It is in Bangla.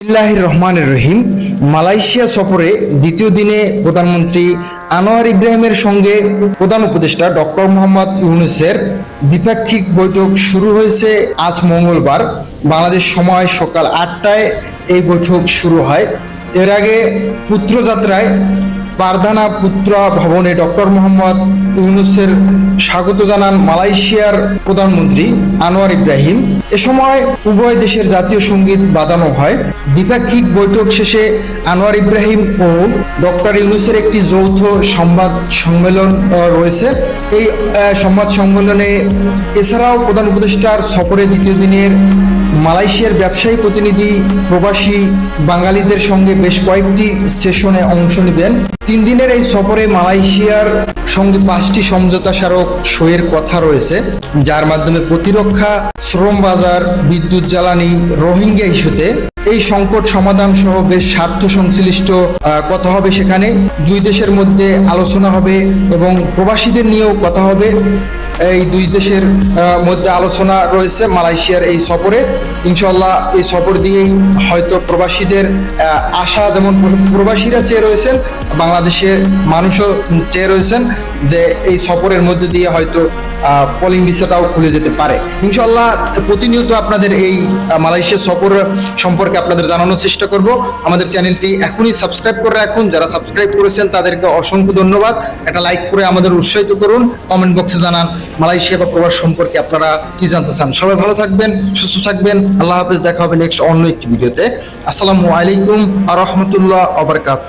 বিসমিল্লাহির রহমানের রহিম। মালয়েশিয়া সফরে দ্বিতীয় দিনে প্রধানমন্ত্রী আনোয়ার ইব্রাহিমের সঙ্গে প্রধান উপদেষ্টা ডক্টর মোহাম্মদ ইউনুসের দ্বিপাক্ষিক বৈঠক শুরু হয়েছে আজ মঙ্গলবার। বাংলাদেশ সময় সকাল আটটায় এই বৈঠক শুরু হয়। এর আগে পুত্রযাত্রায় পারদানা পুত্রা ভবনে ডক্টর মোহাম্মদ ইউনুসের স্বাগত জানান মালয়েশিয়ার প্রধানমন্ত্রী আনোয়ার ইব্রাহিম। এ সময় উভয় দেশের জাতীয় সংগীত বাজানো হয়। দ্বিপাক্ষিক বৈঠক শেষে আনোয়ার ইব্রাহিম ও ডক্টর ইউনুসের একটি যৌথ সংবাদ সম্মেলন রয়েছে। এই সংবাদ সম্মেলনে এছাড়াও প্রধান উপদেষ্টার সফরে দ্বিতীয় দিনের মালয়েশিয়ার ব্যবসায়ী প্রতিনিধি প্রবাসী বাঙালিদের সঙ্গে বেশ কয়েকটি সেশনে অংশ নেবেন। তিন দিনের এই সফরে মালয়েশিয়ার সঙ্গে পাঁচটি সমঝোতা স্মারক সইয়ের কথা রয়েছে, যার মাধ্যমে প্রতিরক্ষা, শ্রম বাজার, বিদ্যুৎ জ্বালানি, রোহিঙ্গা ইস্যুতে এই সংকট সমাধান সহ বেশ স্বার্থ সংশ্লিষ্ট কথা হবে সেখানে। দুই দেশের মধ্যে আলোচনা হবে এবং প্রবাসীদের নিয়েও কথা হবে। এই দুই দেশের মধ্যে আলোচনা রয়েছে মালয়েশিয়ার এই সফরে। ইনশাল্লাহ এই সফর দিয়েই হয়তো প্রবাসীদের আশা যেমন প্রবাসীরা চেয়ে রয়েছেন বাংলাদেশের মানুষও চেয়ে রয়েছেন যে এই সফরের মধ্যে দিয়ে হয়তো পলিং ভিসাটাও খুলে যেতে পারে। ইনশাল্লাহ প্রতিনিয়ত আপনাদের এই আহ, মালয়েশিয়া সফর সম্পর্কে আপনাদের জানানোর চেষ্টা করব। আমাদের চ্যানেলটি এখনই সাবস্ক্রাইব করে রাখুন। যারা সাবস্ক্রাইব করেছেন তাদেরকে অসংখ্য ধন্যবাদ। একটা লাইক করে আমাদের উৎসাহিত করুন। কমেন্ট বক্সে জানান মালয়েশিয়া বা প্রবাস সম্পর্কে আপনারা কি জানতে চান? সবাই ভালো থাকবেন, সুস্থ থাকবেন। আল্লাহ হাফেজ, দেখা হবে নেক্সট অন্য একটি ভিডিওতে। আসসালামু আলাইকুম আ রহমতুল্লাহ আবরকাত।